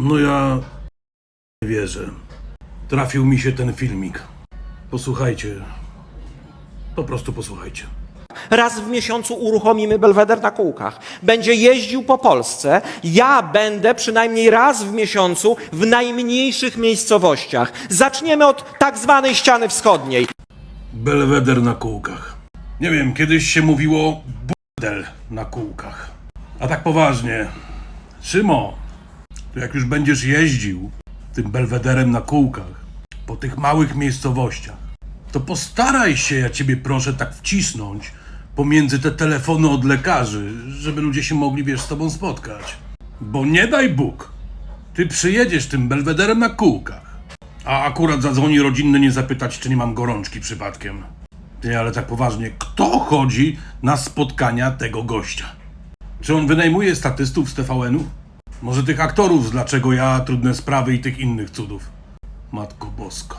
No ja nie wierzę. Trafił mi się ten filmik. Posłuchajcie. Po prostu posłuchajcie. Raz w miesiącu uruchomimy belweder na kółkach. Będzie jeździł po Polsce. Ja będę przynajmniej raz w miesiącu w najmniejszych miejscowościach. Zaczniemy od tak zwanej ściany wschodniej. Belweder na kółkach. Nie wiem, kiedyś się mówiło burdel na kółkach. A tak poważnie. Szymo, to jak już będziesz jeździł tym belwederem na kółkach po tych małych miejscowościach, to postaraj się, ja ciebie proszę, tak wcisnąć pomiędzy te telefony od lekarzy, żeby ludzie się mogli, wiesz, z tobą spotkać. Bo nie daj Bóg, ty przyjedziesz tym belwederem na kółkach, a akurat zadzwoni rodzinny nie zapytać, czy nie mam gorączki przypadkiem. Nie, ale tak poważnie, kto chodzi na spotkania tego gościa? Czy on wynajmuje statystów z TVN-u? Może tych aktorów z Dlaczego ja, Trudne Sprawy i tych innych cudów? Matko Bosko.